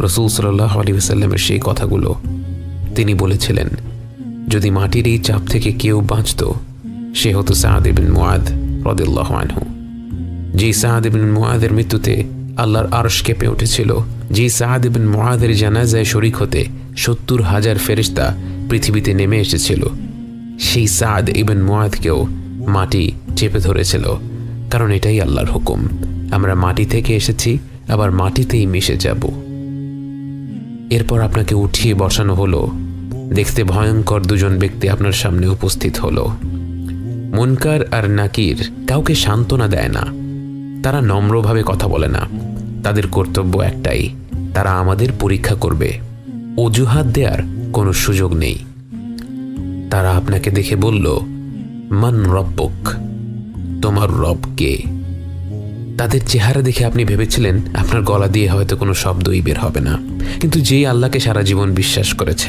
রসুল সাল্লাহ আলী সাল্লামের সেই কথাগুলো, তিনি বলেছিলেন, যদি মাটির এই চাপ থেকে কেউ বাঁচত, সে হতো সাদ বিন মুয়াদ রদিল্লাহ আনহু। যে সাদ বিন মুয়াদের মৃত্যুতে আল্লাহর আরশ কেঁপে উঠেছিল, যে সাদ বিন মুয়াদের জানাজায় শরিক হতে সত্তর হাজার ফেরিস্তা পৃথিবীতে নেমে এসেছিল, সেই সাদ ইবেন মুয়াদকেও মাটি চেপে ধরেছিল, কারণ এটাই আল্লাহর হুকুম। আমরা মাটি থেকে এসেছি, আবার মাটিতেই মিশে যাব। এরপর আপনাকে উঠিয়ে বসানো হলো। দেখতে ভয়ঙ্কর দুজন ব্যক্তি আপনার সামনে উপস্থিত হলো। মুনকার আর নাকির কাউকে সান্ত্বনা দেয় না। তারা নম্রভাবে কথা বলে না। তাদের কর্তব্য একটাই, তারা আমাদের পরীক্ষা করবে। অজুহাত দেওয়ার কোনো সুযোগ নেই। তারা আপনাকে দেখে বলল, মান রব্বক? তোমার রব কে? তাদের চেহারা দেখে আপনি ভেবেছিলেন আপনার গলা দিয়ে হয়তো কোনো শব্দই বের হবে না। কিন্তু যেই আল্লাহকে সারা জীবন বিশ্বাস করেছে